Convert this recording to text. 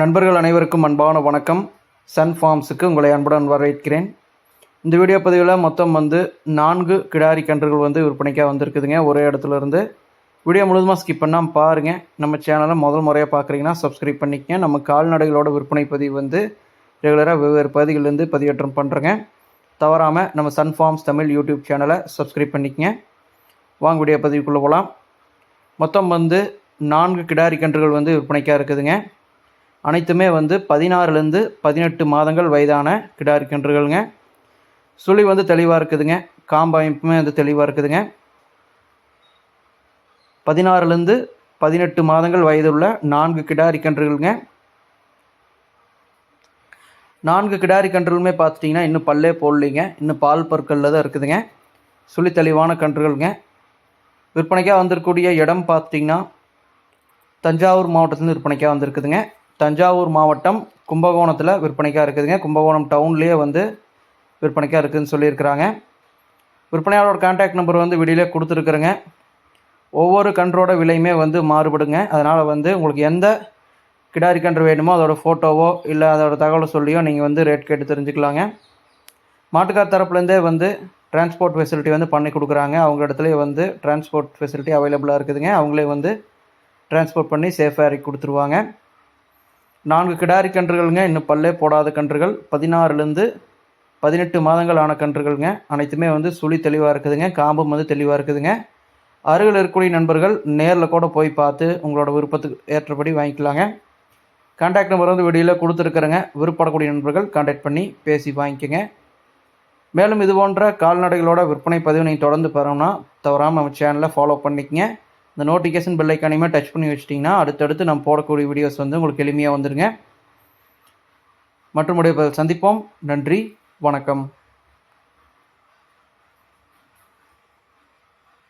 நண்பர்கள் அனைவருக்கும் அன்பான வணக்கம். சன் ஃபார்ம்ஸுக்கு உங்களை அன்புடன் வரவேற்கிறேன். இந்த வீடியோ பதிவில் மொத்தம் வந்து நான்கு கிடாரி கன்றுகள் வந்து விற்பனைக்காக வந்திருக்குதுங்க. ஒரே இடத்துலருந்து வீடியோ முழுதுமாக ஸ்கிப் பண்ணால் பாருங்கள் நம்ம சேனலை முதல் முறையாக பார்க்குறீங்கன்னா சப்ஸ்கிரைப் பண்ணிக்கங்க. நம்ம கால்நடைகளோட விற்பனை பதிவு வந்து ரெகுலராக வெவ்வேறு பகுதிகளிலேருந்து பதிவேற்றம் பண்ணுறேங்க தவறாமல் நம்ம சன் ஃபார்ம்ஸ் தமிழ் யூடியூப் சேனலை சப்ஸ்கிரைப் பண்ணிக்கங்க. வாங்க வீடியோ பதிவுக்குள்ளே போகலாம் மொத்தம் வந்து நான்கு கிடாரி கன்றுகள் வந்து விற்பனைக்காக இருக்குதுங்க. அனைத்துமே வந்து பதினாறுலேருந்து பதினெட்டு மாதங்கள் வயதான கிடாரி கன்றுகள்ங்க சுழி வந்து தெளிவாக இருக்குதுங்க. காம்பு அமைப்புமே வந்து தெளிவாக இருக்குதுங்க. பதினாறுலேருந்து பதினெட்டு மாதங்கள் வயதுள்ள நான்கு கிடாரி கன்றுகள்ங்க நான்கு கிடாரி கன்றுகளுமே பார்த்துட்டிங்கன்னா இன்னும் பல்லே போடலிங்க. இன்னும் பால் பற்களில் தான் இருக்குதுங்க. சுழி தெளிவான கன்றுகள்ங்க. விற்பனைக்காக வந்திருக்கக்கூடிய இடம் பார்த்துட்டிங்கன்னா தஞ்சாவூர் மாவட்டத்துலேருந்து விற்பனைக்காக வந்திருக்குதுங்க. தஞ்சாவூர் மாவட்டம் கும்பகோணத்தில் விற்பனைக்காக இருக்குதுங்க. கும்பகோணம் டவுன்லேயே வந்து விற்பனைக்காக இருக்குதுன்னு சொல்லியிருக்கிறாங்க. விற்பனையாளரோட கான்டாக்ட் நம்பர் வந்து வீடியோலே கொடுத்துருக்குறேங்க. ஒவ்வொரு கன்றோட விலையுமே வந்து மாறுபடுங்க. அதனால் வந்து உங்களுக்கு எந்த கிடாரி கன்று வேணுமோ அதோடய ஃபோட்டோவோ இல்லை அதோடய தகவலை சொல்லியோ நீங்கள் வந்து ரேட் கேட்டு தெரிஞ்சுக்கலாங்க. மாட்டுக்கார் தரப்புலேருந்தே வந்து டிரான்ஸ்போர்ட் ஃபெசிலிட்டி வந்து பண்ணி கொடுக்குறாங்க. அவங்க இடத்துலேயே வந்து டிரான்ஸ்போர்ட் ஃபெசிலிட்டி அவைலபிளாக இருக்குதுங்க. அவங்களே வந்து டிரான்ஸ்போர்ட் பண்ணி சேஃபாக இறக்கி கொடுத்துருவாங்க. நான்கு கிடாரி கன்றுகள்ங்க இன்னும் பல்லே போடாத கன்றுகள். பதினாறுலேருந்து பதினெட்டு மாதங்கள் ஆன கன்றுகள்ங்க. அனைத்துமே வந்து சுழி தெளிவாக இருக்குதுங்க காம்பும் வந்து தெளிவாக இருக்குதுங்க. அருகில் இருக்கக்கூடிய நண்பர்கள் நேரில் கூட போய் பார்த்து உங்களோட விருப்பத்துக்கு ஏற்றபடி வாங்கிக்கலாங்க. கான்டாக்ட் நம்பர் வந்து வீடியோவில் கொடுத்துருக்குறேங்க. விருப்பப்படக்கூடிய நண்பர்கள் கான்டாக்ட் பண்ணி பேசி வாங்கிக்கோங்க. மேலும் இது போன்ற கால்நடைகளோட விற்பனை பதிவு நீங்கள் தொடர்ந்து பெறணும்னா தவறாமல் நம்ம சேனலை ஃபாலோ பண்ணிக்கங்க. இந்த நோட்டிஃபிகேஷன் பெல் ஐக்கானையுமே டச் பண்ணி வச்சிட்டிங்கன்னா அடுத்தடுத்து நம்ம போடக்கூடிய வீடியோஸ் வந்து உங்களுக்கு எளிமையாக வந்துடுங்க மற்றும் சந்திப்போம். நன்றி. வணக்கம்.